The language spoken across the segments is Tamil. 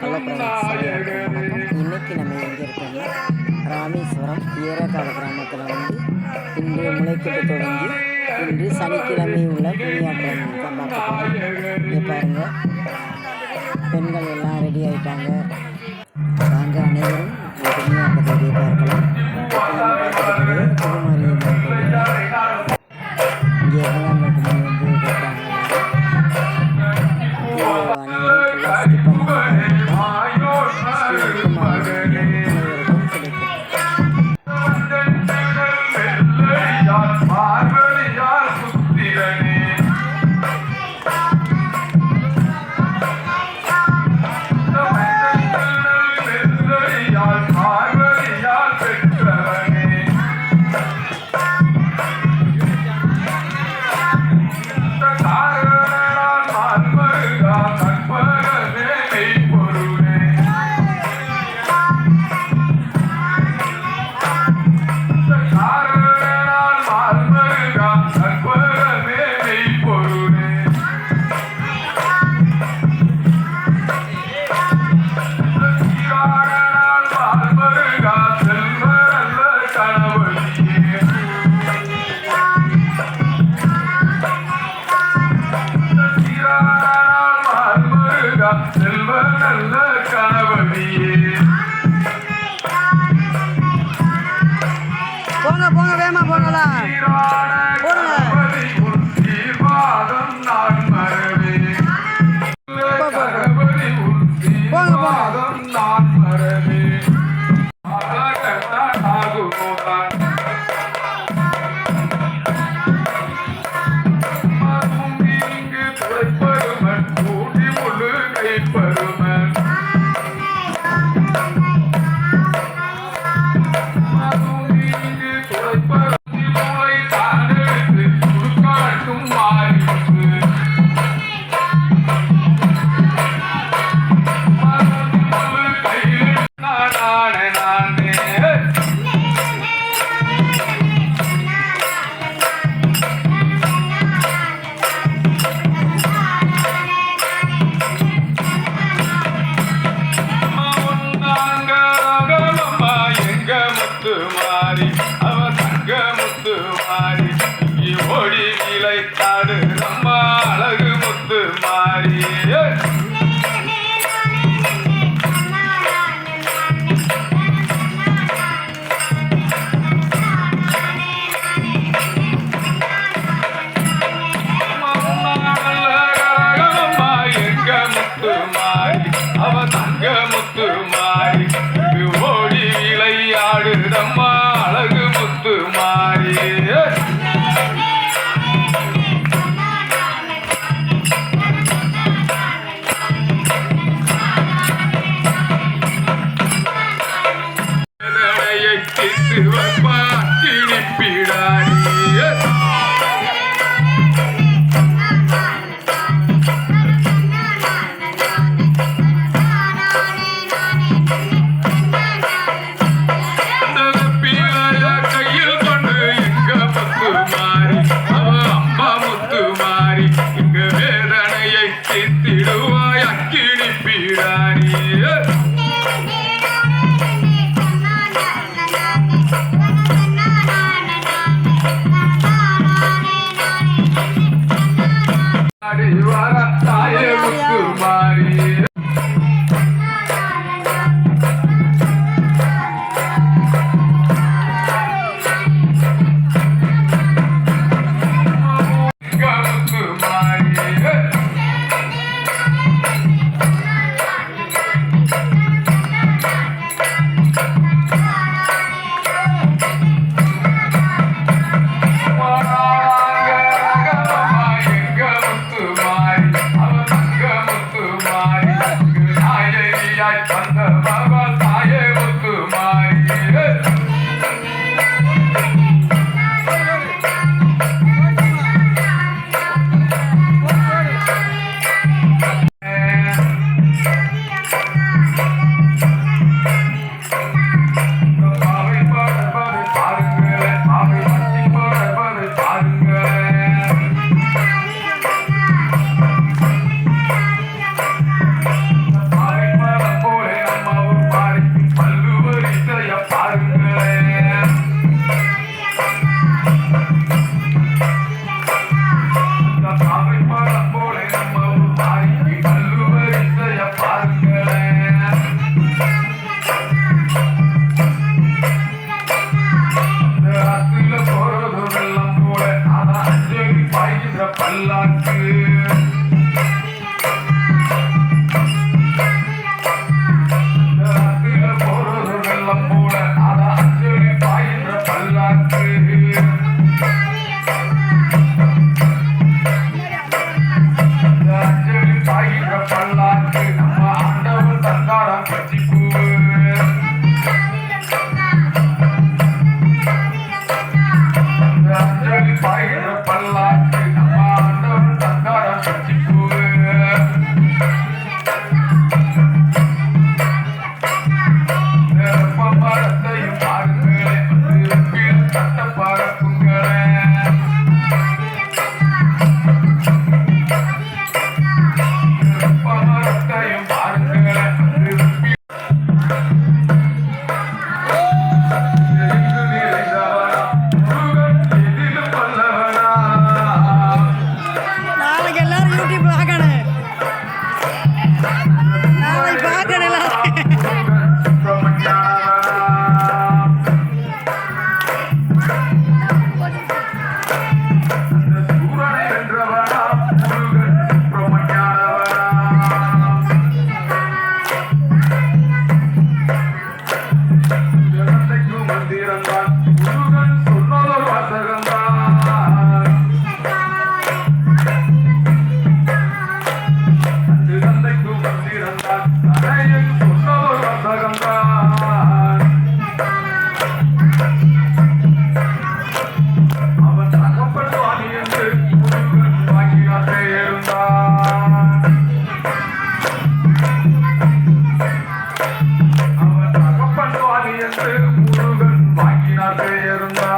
கள்ளப்பிரவேசம் இன்னைக்கு நம்ம எங்கே இருக்கோம்னா ராமேஸ்வரம் ஏறக்காடு கிராமத்தில் வந்து இன்று முளைக்கட்டு தொடங்கி இன்று சனிக்கிழமை உள்ள குடியாட்டம் தான் இங்கே பாருங்கள் பெண்கள் எல்லாம் ரெடி ஆகிட்டாங்க நாங்கள் அனைவரும் குடியாட்டத்தை போய் பார்க்கலாம் திருமாரி இங்கே எல்லாம் வந்து அனைவரும் செல்வ நல்ல கணவனியே para o is right. Başlarım bunu ben makinatı yarından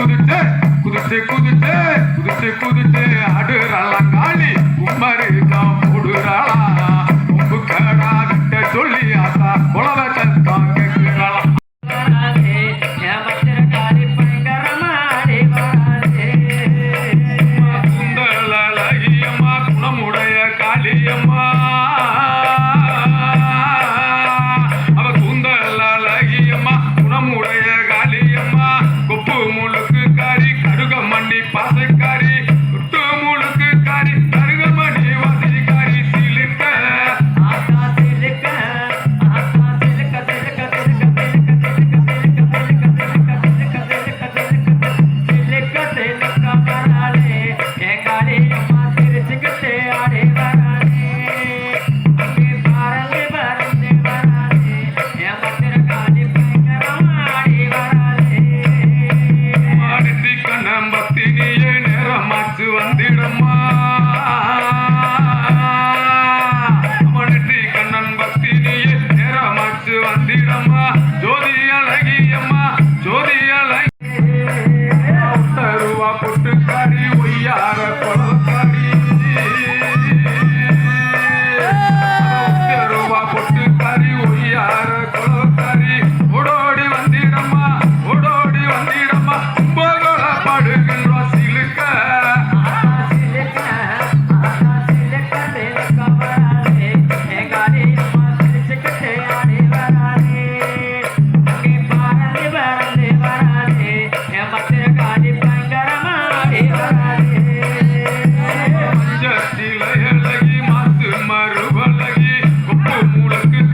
குதிச்சு குதிச்சு குதிச்சு குதிச்சு குதிச்சு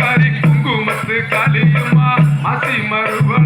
மாதிரி குங்குமத்து காலியுமா அசி மருவ.